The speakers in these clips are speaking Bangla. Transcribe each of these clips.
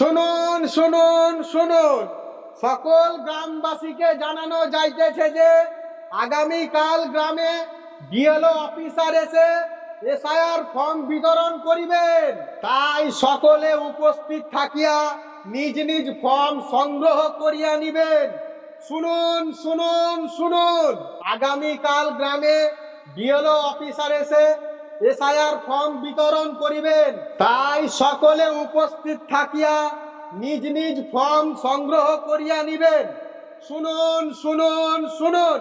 শুনুন শুনুন শুনুন। সকল গ্রামবাসীকে জানানো যাইতেছে যে, আগামীকাল গ্রামে বিএলও অফিসার এসে এসআইআর ফর্ম বিতরণ করিবেন। তাই সকলে উপস্থিত থাকিয়া নিজ নিজ ফর্ম সংগ্রহ করিয়া নিবেন। শুনুন শুনুন শুনুন। আগামীকাল গ্রামে বিএলও অফিসার এসে এসআইআর ফর্ম বিতরণ করিবেন। তাই সকলে উপস্থিত থাকিয়া নিজ নিজ ফর্ম সংগ্রহ করিয়া নিবেন। শুনুন শুনুন শুনুন।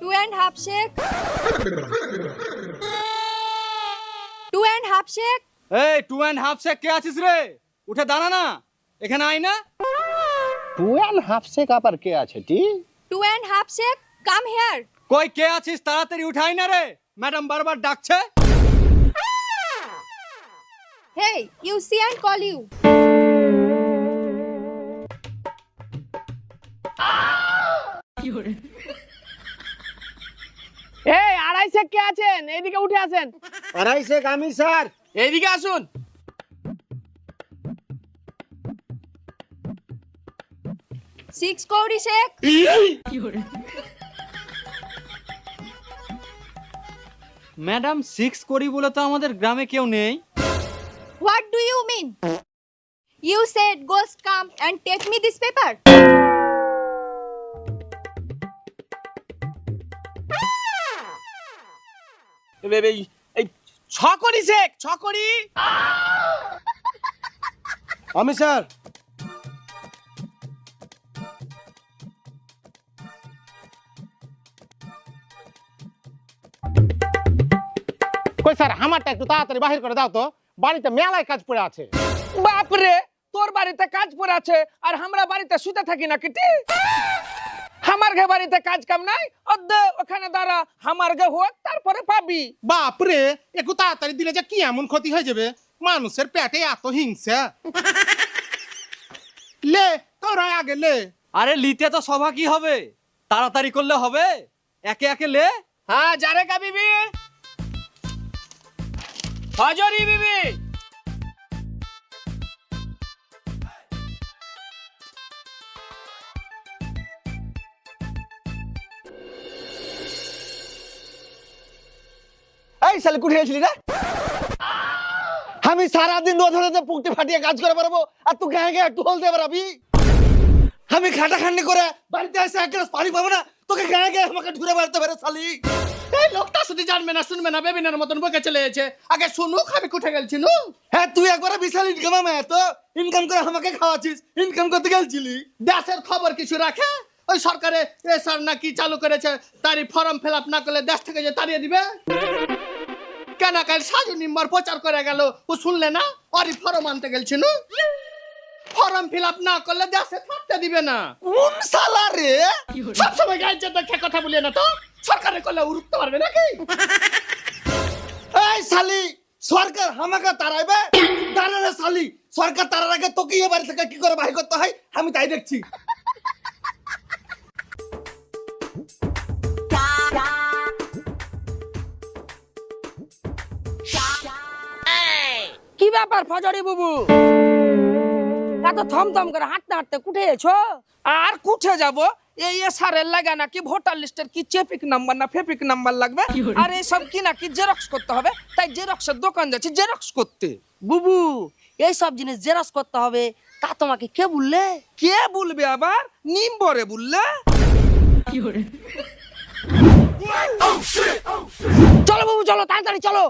Two and half shake two and half shake এই টু অ্যান্ড হাফ শেক কে আছিস রে? উঠে দাঁড়া না। এখানে আয় না। টু অ্যান্ড হাফ শেক আবার কে আছে টি? টু অ্যান্ড হাফ শেক কাম হেয়ার কই কে আছিস? তাড়াতাড়ি উঠাই না রে। ম্যাডাম বারবার ডাকছে। Hey you see and call you এই আড়াইশে কে আছেন? এইদিকে উঠে আসেন। আড়াইশে আমি স্যার। এইদিকে আসুন। সিক্স কৌড়ি শেক ম্যাডাম সিক্স করি বলে তো আমাদের গ্রামে কেউ নেই। What do you mean you said ghost come and take me this paper এই- এই ছ করি শেখ ছ করি আমি স্যার স্যার আমারটা একটু তাড়াতাড়ি বাহির করে দাও তো। বাড়িতে মেলায় কাজ পড়ে আছে। বাপরে তোর বাড়িতে কাজ পড়ে আছে আর আমরা বাড়িতে শুতে থাকি না কিটি? আমার ঘে বাড়িতে কাজ কাম নাই ওখানে দাঁড়া আমার ঘে হোক তারপরে পাবি। বাপরে একটু তাড়াতাড়ি দিলে যে কি এমন ক্ষতি হয়ে যাবে? মানুষের পেটে এত হিংসা। লে তোরা আগে লে। আরে লিতে তো সভা কি হবে? তাড়াতাড়ি করলে হবে? একে একে লে। হ্যাঁ যারে কা বিবি হজরি বিবি এই শালে কুঠে গেছিলি রে আমি সারাদিন রোদ হলে পুকটি ফাটিয়ে কাজ করে পারব আর তুই গায়ে গায়ে একটু হলতে পারবি আমি খাটাখান্ডি করে বাড়িতে এসে এক গ্লাস পানি পাবো না তোকে গায়ে গায়ে আমাকে ঘুরে বেড়াতে পারে শালি এই লোকটা শুধু জানবে না শুনবে না বেবিনের মতন বকে চলে এসেছে আগে শুনুক আমি কোথায় গেলছি নু হ্যাঁ তুই একবার বিশাল ইনকাম আমি এত ইনকাম করে আমাকে খাওয়াছিস ইনকাম করতে গেলছিলি? দেশের খবর কিছু রাখে? ওই সরকারে এসআর না কি চালু করেছে তারই ফর্ম ফিল আপ না করলে দেশ থেকে যে তাড়িয়ে দিবে? কেন কাল সাজু নিম্বর প্রচার করে গেল ও শুনলে না? ওরই ফর্ম আনতে গেলছিল ফর্ম ফিল আপ না করলে দেশে থাকতে দিবে না। কোন শালা রে? সবসময় গায়ে যেতে খে কথা বলিয়ে না তো। সরকারে করলে উঠতে পারবে নাকি? এই শালি সরকার আমাকে তাড়াইবে? দাঁড়ালে শালি সরকার তারার আগে তোকে এ বাড়ি থেকে কি করে বাহির করতে হয়? আমি তাই দেখছি। কি ব্যাপার ফজরি বুবু? এত থমথম করে হাঁটতে হাঁটতে কুঠে এছো আর কুঠে যাব? এই এসআরের লাগা নাকি ভোটার লিস্টের কি চেপিক নাম্বার না ফেপিক নাম্বার লাগবে? আর এইসব কি নাকি জেরক্স করতে হবে? তাই জেরক্সের দোকান যাচ্ছে জেরক্স করতে। বুবু এই সব জিনিস জেরক্স করতে হবে তা তোমাকে কে বললে? কে বলবে আবার? নিম্বরে বললে? চলো বাবু চলো তাড়াতাড়ি চলো।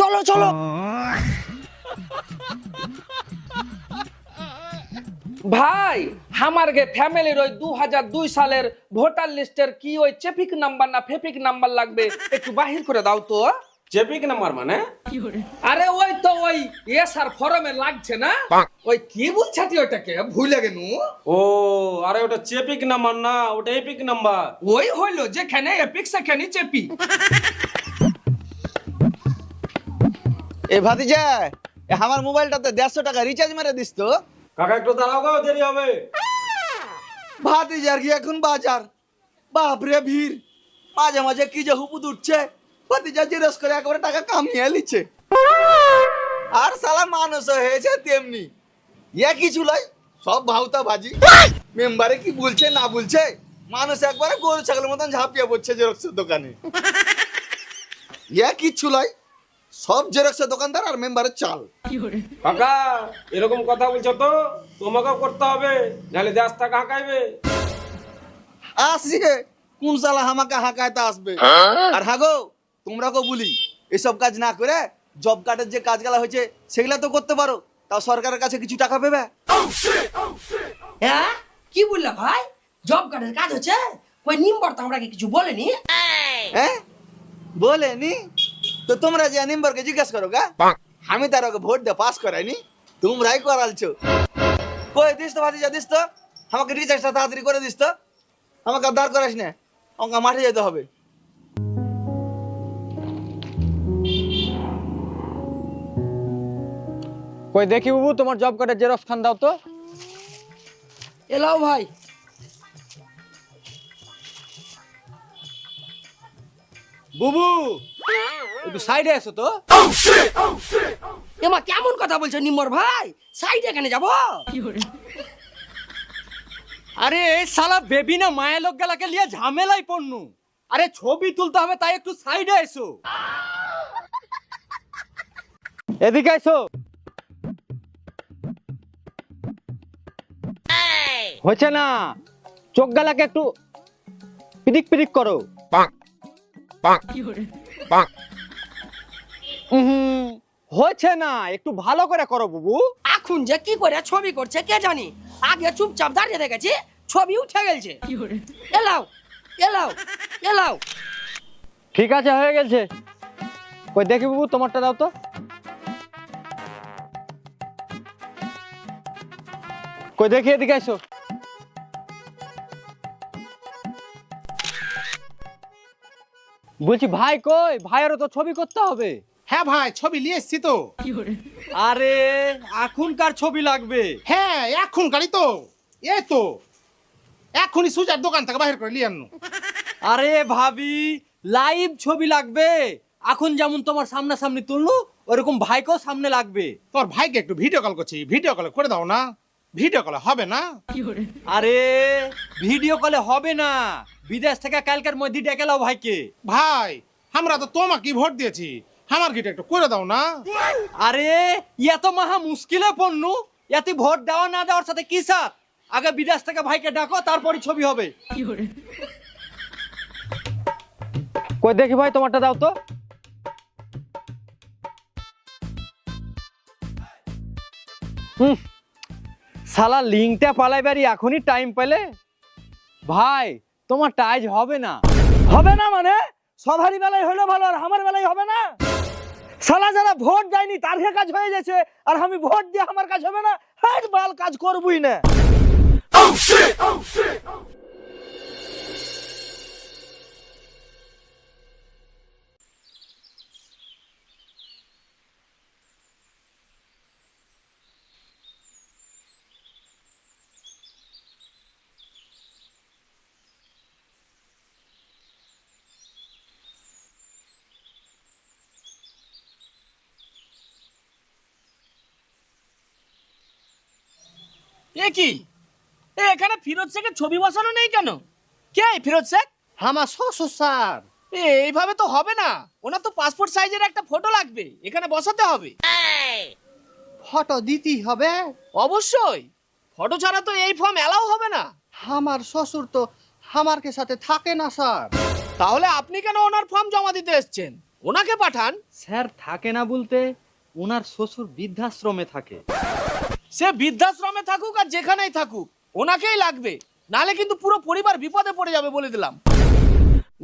চলো চলো। ভাই আমার গে ফ্যামিলির ওই দু হাজার দুই সালের ভোটার লিস্টের কি ওই চেপিক নাম্বার না ফেপিক নাম্বার লাগবে একটু বাহির করে দাও তো। চেপিক নাম্বার মানে? আরে ওই তো ওই এসআর ফরমে লাগছে না? ওই কি বুঝছাতি ওটাকে ভুলে গেনু। ও আরে ওটা চেপিক নাম্বার না ওটা এপিক নাম্বার। ওই হইল যেখানে এপিক সেখানে চেপি। এ ভাতিজা এ আমার মোবাইলটাতে দেড়শো টাকা রিচার্জ মেরে দিস তো। কাকা, একটু দাঁড়াও গো, দেরি হবে। ভাতিজার কি এখন বাজার? বাপরে ভিড়। মাঝে মাঝে কি যে হুপুদ উঠছে ভাতিজা জিরস করে একেবারে টাকা কামিয়ে লিচ্ছে আর সালা মানুষ হয়েছে তেমনি। ইয়া কিছু লাই সব ভাউতা ভাজি মেম্বারে কি বলছে, না বলছে? মানুষ একবারে গরু, ছাগলের মতন ঝাঁপিয়ে পড়ছে জেরক্সের দোকানে। ইয়া কিচ্ছু লাই সব জেরক্সের দোকানদার আর মেম্বারের চাল। কাকা এরকম কথা বলছো তো? তোমাকেও করতে হবে নাহলে দেশ টাকা হাঁকাইবে? আসছে কোন সালা হামাকে হাঁকাইতে আসবে? আর হাগো তোমরা কো বলি এসব কাজ না করে জব কার্ডের যে কাজগুলা হয়েছে সেগুলা তো করতে পারো। তাও সরকারের কাছে কিছু টাকা পেবে? হ্যাঁ? কি বললা ভাই? জব কার্ডের কাজ হচ্ছে? ওই নিম্বর তো আমরা কিছু বলেনি? হ্যাঁ? বলেনি? তো তোমরা যে নিম্বরকে জিজ্ঞেস করো গা? আমি তার ওকে ভোট দিয়ে পাস করাইনি। তোমরাই করালছো। কই দিস তো ভাতিজা দিস তো। আমাকে রিচার্জটা তাড়াতাড়ি করে দিস তো। আমাকে আর দাঁড় করাস না। আমাকে মাঠে যেতে হবে। কই দেখি বাবু তোমার জব কার্ডের জেরক্স খান দাও তো। এলাও ভাই। বুবু! সাইডে এসো তো। এমা কেমন কথা বলছো নিম্বর ভাই? সাইড এখানে যাব? আরে সালা বেবি না মায়ের লোক গেলাকে লিয়ে ঝামেলাই পড়নু। আরে ছবি তুলতে হবে তাই একটু সাইডে এসো। এদিকে এসো। হচ্ছে না? চোখ গেলাকে একটু পিদিক পিদিক করো। পাক উহুম, হচ্ছে না একটু ভালো করে করো বুবু। এখন যে কি করে ছবি করছে কে জানি? আগে চুপচাপ দাঁড়িয়ে দেখেছি ছবি উঠে গেছে এলাও এলাও এলাও। ঠিক আছে হয়ে গেছে কই দেখি বাবু তোমারটা দাও তো। কই দেখি এদিকে এসো। বলছি ভাই কই? ভাইয়েরও তো ছবি করতে হবে। হ্যাঁ ভাই ছবি নিয়ে এসছি তো। আরে এখনকার ছবি লাগবে। হ্যাঁ এখনকারই তো। এই তো। এখনই সুজার দোকান থেকে বাহির করে নিয়ে আনো আরে ভাবি লাইভ ছবি লাগবে। এখন যেমন তোমার সামনাসামনি তুললু ওরকম ভাইকেও সামনে লাগবে। তোর ভাইকে একটু ভিডিও কল করছি। ভিডিও কল করে দাও না। ভিডিও কলে হবে না? আরে ভিডিও কলে হবে না। বিদেশ থেকে কালকের মধ্যে ডেকে লাও ভাইকে। ভাই আমরা তো তোমাকে ভোট দিয়েছি। আমার গিটা একটু করে দাও না। আরে ইয়া তো মহা মুশকিলে পড়নু ইয়াতে ভোট দেওয়া না দেওয়ার সাথে কি সাথ আগে বিদেশ থেকে ভাইকে ডাকো তারপরই ছবি হবে। কই দেখি ভাই তোমারটা দাও তো। হুম সালা লিঙ্কটা পালাইবারি এখনই টাইম পেলে? ভাই, তোমার টাইজ হবে না। হবে না মানে? সবারই বেলায় হলো ভালো আর আমার বেলায় হবে না? সালা যারা ভোট দেয়নি তার কাজ হয়ে গেছে। আর আমি ভোট দিয়ে আমার কাজ হবে না? হ্যাঁ বাল কাজ করবই না। এ কি? এ এখানে ফিরোজ শেখের ছবি বসানো নেই কেন? কে এই ফিরোজ শেখ? আমার শ্বশুর স্যার। এ এইভাবে তো হবে না। ওনার তো পাসপোর্ট সাইজের একটা ফটো লাগবে। এখানে বসাতে হবে। ফটো দিতেই হবে। অবশ্যই। ফটো ছাড়া তো এই ফর্ম এলাও হবে না। আমার শ্বশুর তো আমারকে সাথে থাকে না স্যার। তাহলে আপনি কেন ওনার ফর্ম জমা দিতে এসেছেন? ওনাকে পাঠান। স্যার থাকে না বলতে ওনার শ্বশুর বৃদ্ধাশ্রমে থাকে। সে বৃদ্ধাশ্রমে থাকুক আর যেখানেই থাকুক ওনাকেই লাগবে। নালে কিন্তু পুরো পরিবার বিপদে পড়ে যাবে বলে দিলাম।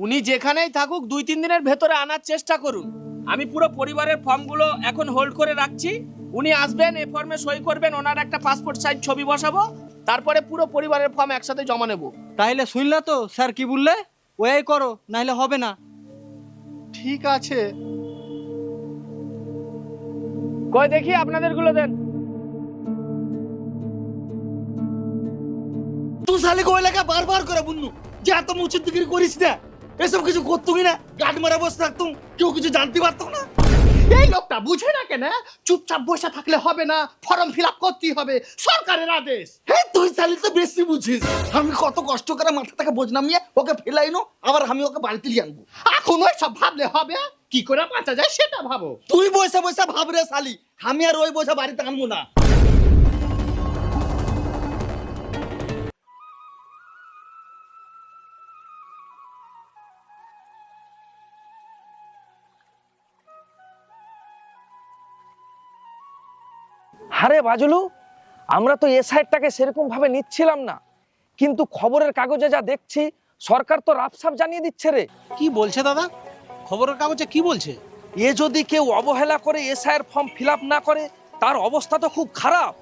উনি যেখানেই থাকুক দুই তিন দিনের ভেতরে আনার চেষ্টা করুন। আমি পুরো পরিবারের ফর্মগুলো এখন হোল্ড করে রাখছি। উনি আসবেন এ ফর্মে সই করবেন ওনার একটা পাসপোর্ট সাইজ ছবি বসাবো তারপরে পুরো পরিবারের ফর্ম একসাথে জমা নেব। তাহলে শুনলে তো স্যার কি বললে? ওই করো নাহলে হবে না। ঠিক আছে। কই দেখি আপনাদেরগুলো দেন। তুই শালি কই লাগা? বারবার করে বুনু যে এত করিস না। এসব কিছু না মারা বসে থাকতুম। কেউ কিছু জানতে পারতো না। এই লোকটা বুঝে না কেন? চুপচাপ বসে থাকলে হবে না। ফর্ম ফিল আপ করতেই হবে। সরকারের আদেশ। হে তুই চালি তো বেশি বুঝিস। আমি কত কষ্ট করে মাথা থেকে বোঝ নামিয়ে ওকে ফেলাইনো আবার আমি ওকে বাড়িতে নিয়ে আনব। এখন ওই সব ভাবলে হবে? কি করে বাঁচা যায় সেটা ভাবো। তুই বসে বসে ভাব রে শালি। আমি আর ওই বসে বাড়িতে আনব না। হারে বাজলু আমরা তো এ সাইডটাকে সেরকম ভাবে নিচ্ছিলাম না। কিন্তু খবরের কাগজে যা দেখছি সরকার তো রাফসাফ জানিয়ে দিচ্ছে রে। কি বলছে দাদা? খবরের কাগজে কি বলছে? এ যদি কেউ অবহেলা করে এসআইয়ের ফর্ম ফিল না করে তার অবস্থা তো খুব খারাপ।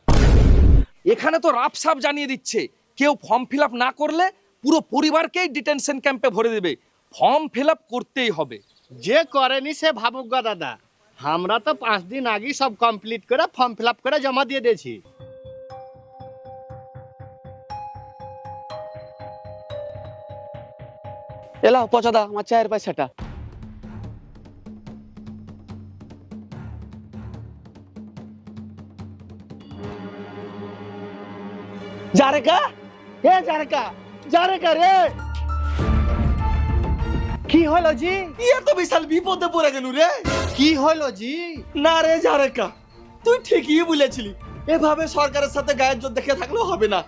এখানে তো রাফসাফ জানিয়ে দিচ্ছে কেউ ফর্ম ফিল না করলে পুরো পরিবারকেই ডিটেনশন ক্যাম্পে ভরে দেবে। ফর্ম ফিল করতেই হবে। যে করেনি সে ভাবুক গা দাদা। আমরা তো পাঁচ দিন আগে সব কমপ্লিট করে ফর্ম ফিল আপ করে জমা দিয়ে দিয়েছি এলাও পচাদা আমার চায়ের পয়সাটা জারেকা এ জারেকা জারেকা রে কি হলো জি ইয়ে তো বিশাল বিপদে পড়ে গেল রে কি হলো জি? না রে জারেকা তুই ঠিকই বলেছিলি। এভাবে সরকারের সাথে গায়ের জোর দেখে থাকলেও হবে না।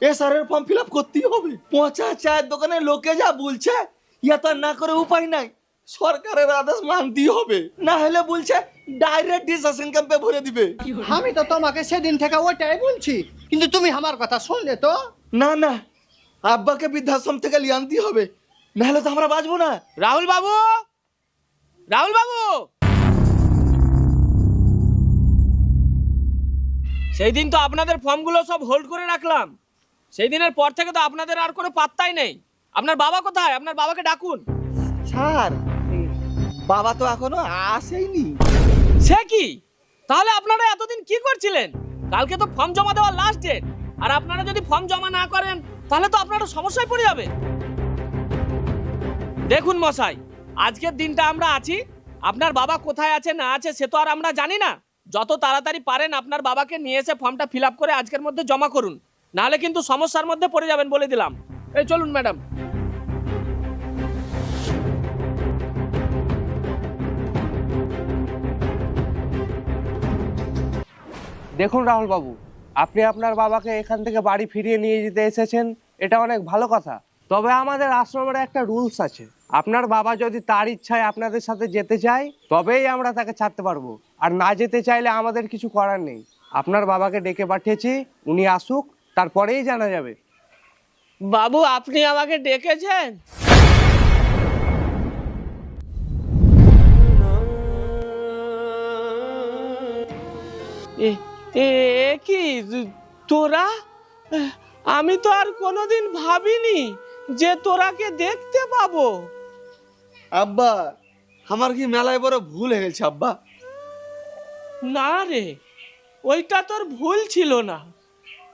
এসআরের ফর্ম ফিল আপ করতেই হবে। পচা চায়ের দোকানে লোকে যা বলছে ইয়া তো না করে উপায় নাই। সরকারের আদেশ মানতেই হবে। না হলে বলছে ডাইরেক্ট ডিসেশন ক্যাম্পে ভরে দিবে। আমি তো তোমাকে সেদিন থেকে ওইটাই বলছি। কিন্তু তুমি আমার কথা শুনলে তো? না না আব্বাকে বৃদ্ধাশ্রম থেকে লিয়ে আনতেই হবে। না হলে তো আমরা বাঁচবো না। রাহুল বাবু! রাহুল বাবু! সেই দিন তো আপনাদের ফর্মগুলো সব হোল্ড করে রাখলাম। সেই দিনের পর থেকে তো আপনাদের আর কোনো পাত্তাই নেই। আপনার বাবা কোথায়? আপনার বাবাকে ডাকুন। স্যার বাবা তো এখনও আসেইনি। সে কি? তাহলে আপনারা এতদিন কি করছিলেন? কালকে তো ফর্ম জমা দেওয়ার লাস্ট ডেট আর আপনারা যদি ফর্ম জমা না করেন তাহলে তো আপনারা সমস্যায় পড়ে যাবে। দেখুন মশাই আজকের দিনটা আমরা আছি। আপনার বাবা কোথায় আছে না আছে সে তো আর আমরা জানি না। যত তাড়াতাড়ি পারেন আপনার বাবাকে নিয়ে এসে ফর্মটা ফিল করে আজকের মধ্যে জমা করুন। নাহলে কিন্তু সমস্যার মধ্যে পড়ে যাবেন বলে দিলাম। এই চলুন ম্যাডাম দেখুন রাহুল বাবু আপনি আপনার বাবাকে এখান থেকে বাড়ি ফিরিয়ে নিয়ে যেতে এসেছেন, এটা অনেক ভালো কথা। তবে আমাদের আশ্রমের একটা রুলস আছে। আপনার বাবা যদি তার ইচ্ছায় আপনাদের সাথে যেতে চায়, তবেই আমরা তাকে ছাড়তে পারব। আর না যেতে চাইলে আমাদের কিছু করার নেই। আপনার বাবাকে ডেকে পাঠিয়েছি উনি আসুক তারপরেই জানা যাবে। বাবু আপনি আমাকে ডেকেছেন? এ কি? তোরা? আমি তো আর কোনোদিন ভাবিনি যে তোরাকে দেখতে পাবো। আব্বা আমার কি মেলায় বড় ভুল হয়ে গেছে আব্বা? না রে, ওইটা তোর ভুল ছিল না।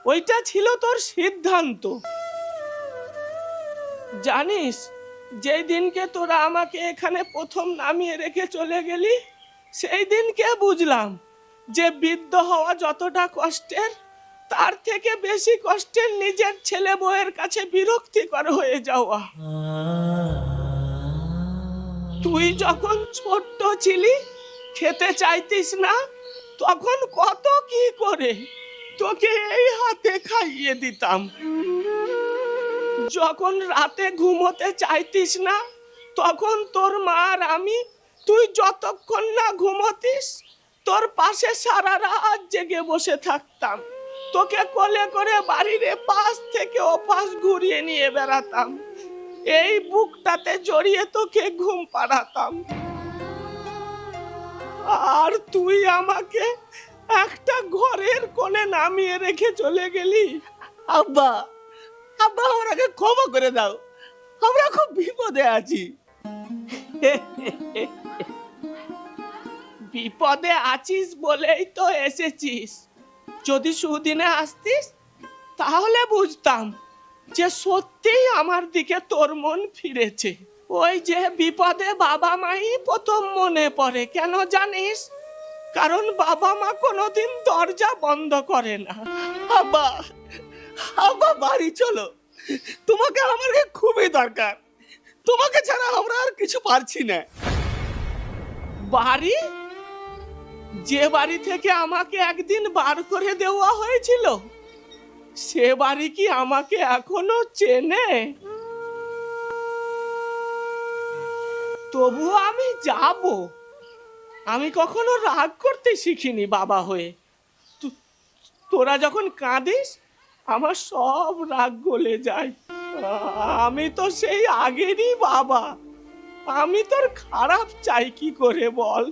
ওইটা ছিল তোর সিদ্ধান্ত। জানিস, যেই দিনকে তোরা আমাকে এখানে প্রথম নামিয়ে রেখে চলে গেলি, সেই দিনকে বুঝলাম যে বৃদ্ধ হওয়া যতটা কষ্টের, তার থেকে বেশি কষ্টের নিজের ছেলে বউয়ের কাছে বিরক্তিকর হয়ে যাওয়া। তুই যখন ছোট্ট ছিলি, খেতে চাইতিস না তখন কত কি করে তোকে এই হাতে খাইয়ে দিতাম। যখন রাতে ঘুমোতে চাইতিস না, তখন তোর মা আর আমি, তুই যতক্ষণ না ঘুমোতিস, তোর পাশে সারা রাত জেগে বসে থাকতাম। তোকে কোলে করে বাড়ির পাশ থেকে ও পাশ ঘুরিয়ে নিয়ে বেড়াতাম। এই বুকটাতে জড়িয়ে তোকে ঘুম পাড়াতাম। আর তুই আমাকে একটা ঘরের কোণে নামিয়ে রেখে চলে গেলি? আব্বা আব্বা, আমাকে ক্ষমা করে দাও। আমরা খুব বিপদে আছি। বিপদে আছিস বলেই তো এসেছিস। যদি সুদিনে আসতিস, তাহলে বুঝতাম যে সত্যিই আমার দিকে তোর মন ফিরেছে। ওই যে বিপদে বাবা মাই প্রথম মনে পড়ে, কেন জানিস? কারণ বাবা মা কোনোদিন দরজা বন্ধ করে না। আব্বা আব্বা, বাড়ি চলো। তোমাকে আমাকে খুবই দরকার। তোমাকে ছাড়া আমরা আর কিছু পারছি না। বাড়ি? যে বাড়ি থেকে আমাকে একদিন বার করে দেওয়া হয়েছিল, সে বাড়ি কি আমাকে এখনও চেনে? তবুও আমি যাব। আমি কখনো রাগ করতে শিখিনি বাবা হয়ে। তোরা যখন কাঁদিস, আমার সব রাগ গলে যায়। আমি তো সেই আগেরই বাবা। আমি তোর খারাপ চাই কি করে বল?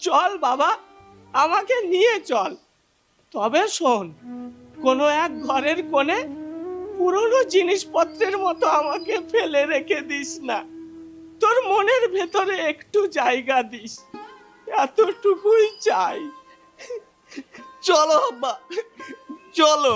চল বাবা, আমাকে নিয়ে চল। তবে শোন, কোনো এক ঘরের কোণে পুরনো জিনিসপত্রের মতো আমাকে ফেলে রেখে দিস না। তোর মনের ভেতরে একটু জায়গা দিস। এতটুকুই চাই। চলো আব্বা চলো।